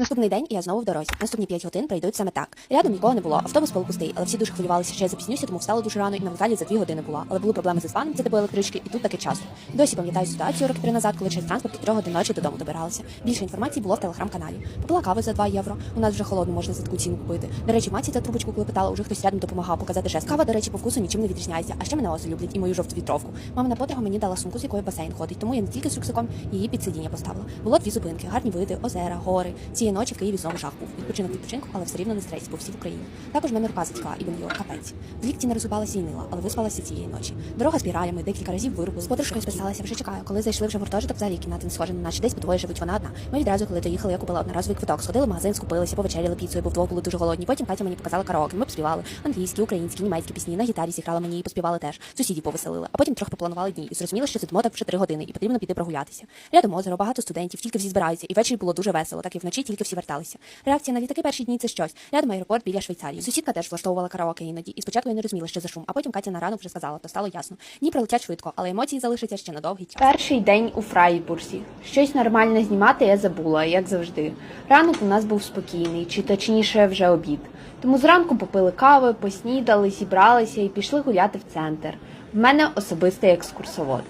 Наступний день і я знову в дорозі. Наступні 5 годин пройдуть саме так. Рядом нікого не було. Автобус був пустий, але всі дуже хвилювалися, що я запізнюся, тому встала дуже рано і на вокзалі за 2 години була. Але були проблеми з іспаном, це типу електрички, і тут таки часу. Досі пам'ятаю ситуацію роки три назад, коли через транспорт 3 годин ночі додому добиралася. Більше інформації було в телеграм-каналі. Попила кави за 2 євро. У нас вже холодно можна за таку ціну купити. До речі, маці за трубочку, коли питала, уже хтось рядом допомагав показати жест. Кава, до речі, по вкусу нічим не відрізняється. А ще мене оси люблять і мою жовту вітровку. Мамина подруга мені дала сумку, з якою басейн ходить, тому я не тільки з рюкзаком її під сидіння поставила. Було дві зупинки, гарні види, озера, гори. Цієї ночі в Києві знову жах був. Відпочинок відпочинку, але все рівно не стрейс, бо всі в Україні. Також мене рука і беньор капець. В лікті не розгубалася і нила, але виспалася цієї ночі. Дорога з спіралями, декілька разів вирубили. З подружкою списалася, вже чекаю. Коли зайшли вже в гуртожиток, взагалі кімната не схожа, наче десь по двоє живуть вона одна. Ми відразу, коли доїхали, я купила одноразовий квиток, сходили в магазин, скупилися, повечеряли піцею, бо вдвох були дуже голодні. Потім Катя мені показала караоке. Ми співали англійські, українські, німецькі пісні. На гітарі зіграла мені і поспівали теж. Сусідів повеселили. А потім трохи попланували дні і зрозуміли, що сидимо так вже три години, і потрібно піти прогулятися. Рядом озеро, багато студентів, тільки всі збираються, і ввечері було дуже весело, так і вночі тільки всі верталися. Реакція на літаки перші дні це щось. Рядом аеропорт біля Швейцарії. Сусідка теж влаштовувала караоке іноді. І спочатку я не розуміла, що за шум, а потім Катя на ранок вже сказала, то стало ясно. Дні пролетять швидко, але емоції залишаться ще на довгий час. Перший день у Фрайбурзі. Щось нормальне знімати я забула, як завжди. Ранок у нас був спокійний, чи точніше вже обід. Тому зранку попили кави, поснідали, зібралися і пішли гуляти в центр. В мене особистий екскурсовод.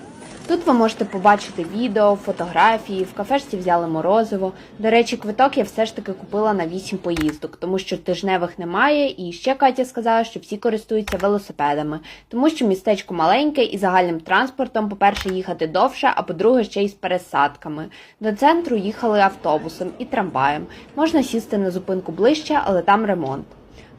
Тут ви можете побачити відео, фотографії, в кафешці взяли морозиво. До речі, квиток я все ж таки купила на 8 поїздок, тому що тижневих немає. І ще Катя сказала, що всі користуються велосипедами, тому що містечко маленьке і загальним транспортом, по-перше, їхати довше, а по-друге, ще й з пересадками. До центру їхали автобусом і трамваєм. Можна сісти на зупинку ближче, але там ремонт.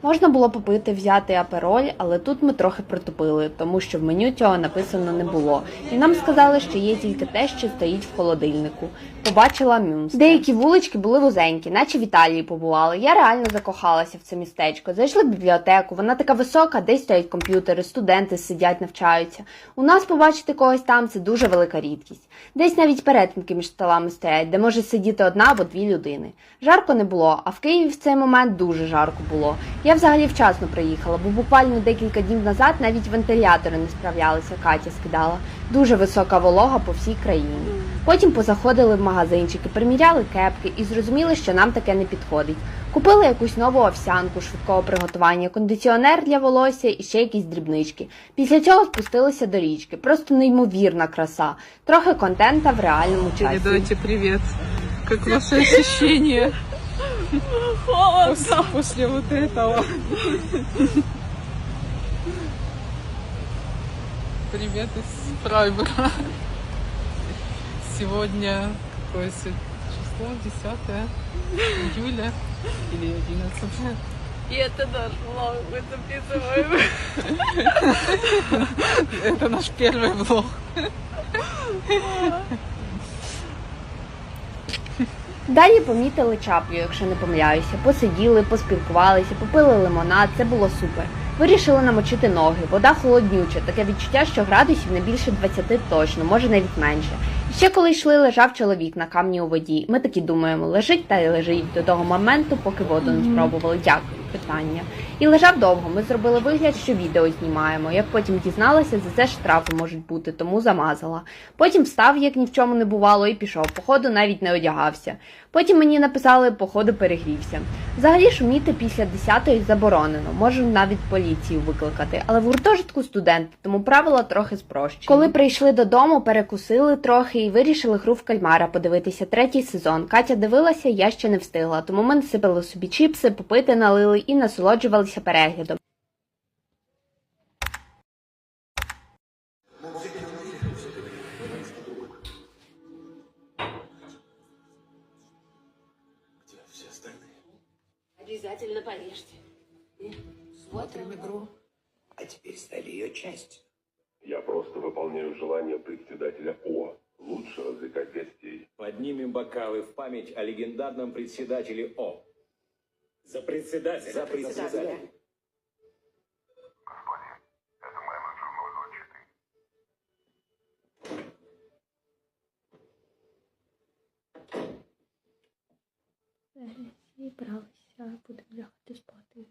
Можна було попити взяти апероль, але тут ми трохи притупили, тому що в меню цього написано не було. І нам сказали, що є тільки те, що стоїть в холодильнику. Побачила Мюнстер. Деякі вулички були вузенькі, наче в Італії побували. Я реально закохалася в це містечко. Зайшли в бібліотеку, вона така висока, десь стоять комп'ютери, студенти сидять, навчаються. У нас побачити когось там це дуже велика рідкість. Десь навіть перетинки між столами стоять, де може сидіти одна або дві людини. Жарко не було, а в Києві в цей момент дуже жарко було. Я взагалі вчасно приїхала, бо буквально декілька днів назад навіть вентилятори не справлялися, Катя скидала. Дуже висока волога по всій країні. Потім позаходили в магазинчики, приміряли кепки і зрозуміли, що нам таке не підходить. Купили якусь нову овсянку швидкого приготування, кондиціонер для волосся і ще якісь дрібнички. Після цього спустилися до річки. Просто неймовірна краса. Трохи контента в реальному часі. Передайте привет. Как ваши ощущения? После, после вот этого. Привет из Фрайбурга. Сегодня какое сегодня число? 10 июля или 11 И это наш влог, мы записываем. Это наш первый влог. Далі помітили чаплю, якщо не помиляюся. Посиділи, поспілкувалися, попили лимонад, це було супер. Вирішили намочити ноги. Вода холоднюча, таке відчуття, що градусів не більше 20 точно, може навіть менше. І ще коли йшли, лежав чоловік на камні у воді. Ми такі думаємо, лежить та й лежить до того моменту, поки воду не спробували. Дякую, питання. І лежав довго. Ми зробили вигляд, що відео знімаємо. Як потім дізналася, за це штрафи можуть бути, тому замазала. Потім встав, як ні в чому не бувало, і пішов. Походу навіть не одягався. Потім мені написали, походу перегрівся. Взагалі шуміти після 10-ї заборонено, можу навіть поліцію викликати. Але в гуртожитку студенти, тому правила трохи спрощені. Коли прийшли додому, перекусили трохи і вирішили гру в кальмара подивитися третій сезон. Катя дивилася, я ще не встигла, тому ми насипали собі чіпси, попити налили і насолоджувалися переглядом. Обязательно порежьте. Смотрим игру, а теперь стали ее частью. Я просто выполняю желание председателя О. Лучше развлекать гостей. Поднимем бокалы в память о легендарном председателе О. За председателя. За председателя. Зібралися, будемо лягати спати.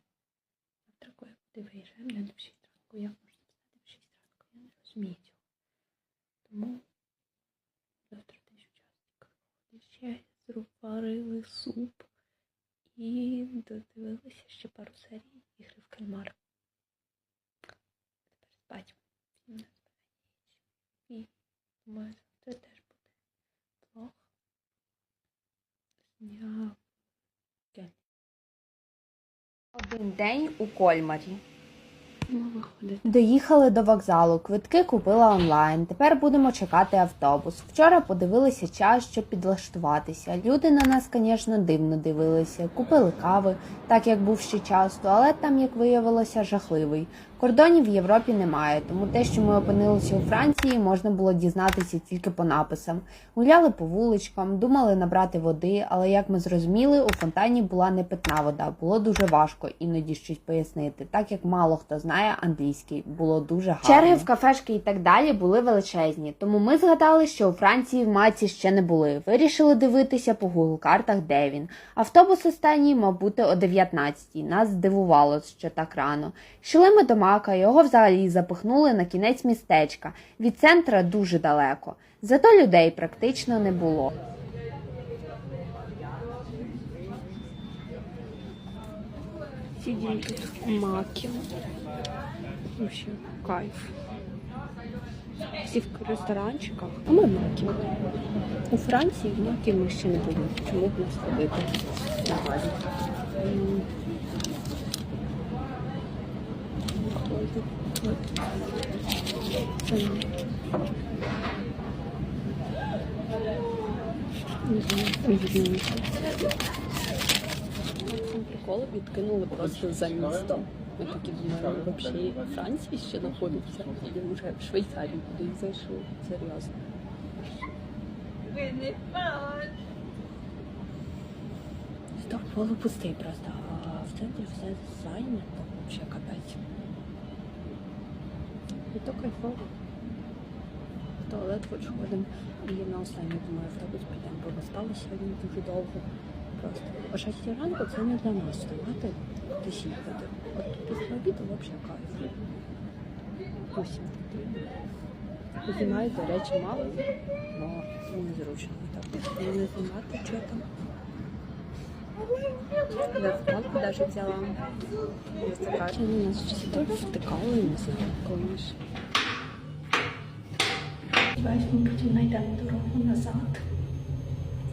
Завтра коли куди виїжджаємо, не до 6 ранку. Як можна встати в 6 ранку? Я не розумію цього. Тому завтра десь у часниках. Ще зварили суп І додивилися ще пару серій ігри в кальмар. Тепер спать. І думаю, це теж буде плохо. з Дня Один день у Кольмарі. Виходить. Доїхали до вокзалу, квитки купила онлайн. Тепер будемо чекати автобус. Вчора подивилися час, щоб підлаштуватися. Люди на нас, звісно, дивно дивилися. Купили кави, так як був ще час, туалет там, як виявилося, жахливий. Кордонів в Європі немає, тому те, що ми опинилися у Франції, можна було дізнатися тільки по написам. Гуляли по вуличкам, думали набрати води, але як ми зрозуміли, у фонтані була не питна вода. Було дуже важко іноді щось пояснити, так як мало хто знає англійський. Було дуже гарно. Черги в кафешки і так далі були величезні. Тому ми згадали, що у Франції в маці ще не були. Вирішили дивитися по Google картах, де він. Автобус останній мав бути о 19-й. Нас здивувало, що так рано. Йшли ми до мака, його взагалі запихнули на кінець містечка. Від центра дуже далеко. Зато людей практично не було. Сидим тут в маке. Вообще кайф. Всі в ресторанчиках, а ми в макі. У Франції в макі ми ще не були. Чому б не сходити? Не знаю, видно. Відкинули просто за місто. Ми такі думаємо, ми взагалі в Франції ще знаходимося, і вже в Швейцарію кудись зайшли. Серйозно. Стоп, полу пустий просто, а в центрі все зайнято. Взагалі капець. І то кайфово. В туалет хоч ходимо. І на останній, думаю, автобус підемо, бо ми спали сьогодні дуже довго. Просто о 6 ранку це не для нас вставати десь їхати. От після обіду взагалі кайф. Усім потрібно. Знімаю, до речі, мало, але незручно так. Не знімати, що там. Веб-камку навіть взяла. Вони нас всі так втикали, не знаю, коли ж. Сподіваюсь, ми потім знайдемо дорогу назад.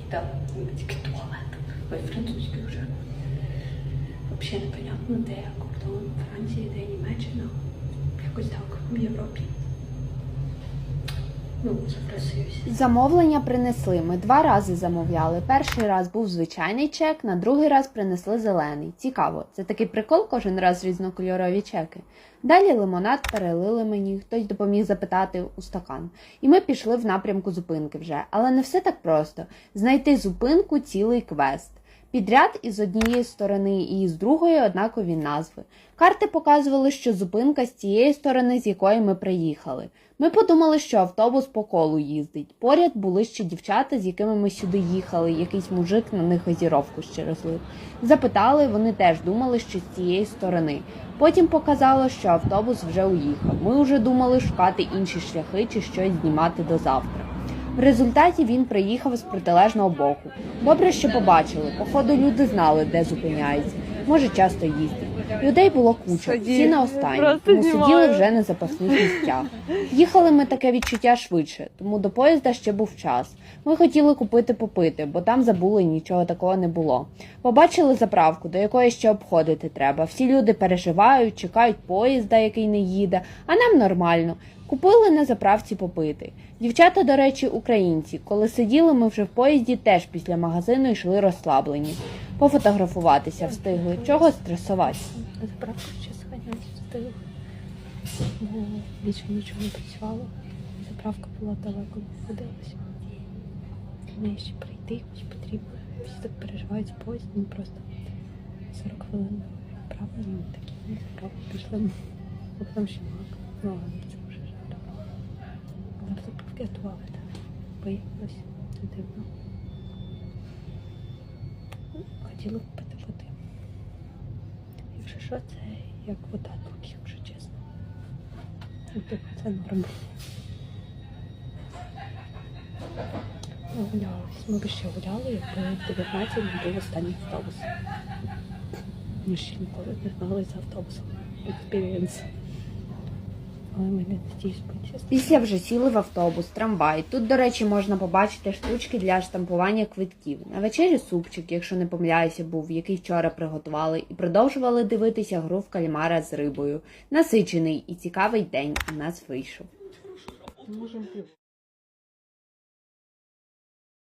І там німецький туалет. Ой, французький вже. Взагалі непонятно, де кордон Франції, де Німеччина. Якось так в Європі. Ну. Замовлення принесли. Ми два рази замовляли. Перший раз був звичайний чек, на другий раз принесли зелений. Цікаво, це такий прикол кожен раз різнокольорові чеки. Далі лимонад перелили мені, хтось допоміг запитати у стакан. І ми пішли в напрямку зупинки вже. Але не все так просто. Знайти зупинку цілий квест. Підряд із однієї сторони і з другої однакові назви. Карти показували, що зупинка з тієї сторони, з якої ми приїхали. Ми подумали, що автобус по колу їздить. Поряд були ще дівчата, з якими ми сюди їхали. Якийсь мужик на них газіровку ще розлив. Запитали, вони теж думали, що з цієї сторони. Потім показало, що автобус вже уїхав. Ми вже думали шукати інші шляхи чи щось знімати до завтра. В результаті він приїхав з протилежного боку. Добре, що побачили. Походу, люди знали, де зупиняється. Може, часто їздять. Людей було куча, всі на останній, тому сиділи вже на запасних місцях. Їхали ми таке відчуття швидше, тому до поїзда ще був час. Ми хотіли купити попити, бо там забули нічого такого не було. Побачили заправку, до якої ще обходити треба. Всі люди переживають, чекають поїзда, який не їде, а нам нормально. Купили на заправці попити. Дівчата, до речі, українці. Коли сиділи ми вже в поїзді, теж після магазину йшли розслаблені. Пофотографуватися встигли. Чого стресувати? Заправку ще сходять встиг. Бо більше нічого не працювало. Заправка була далеко, ходилася. До ще прийти хоч потрібно. Всі так переживають з поїздом, просто 40 хвилин правильно такі на заправку пішли. Потім ще мак. Ну. Але в заправки туалет. Виявилося, це дивно. Хотіли купити води. Якщо що, це як вода тут, якщо чесно. Ну, типу, це норм. Гулялись. Ми б ще гуляли, якби 19 не був останній автобус. Ми ще ніколи не гнали за автобусом. Експірієнс. Але ми не надіюсь бути. Після вже сіли в автобус, трамвай. Тут, до речі, можна побачити штучки для штампування квитків. На вечері супчик, якщо не помиляюся, був, який вчора приготували, і продовжували дивитися гру в кальмара з рибою. Насичений і цікавий день у нас вийшов.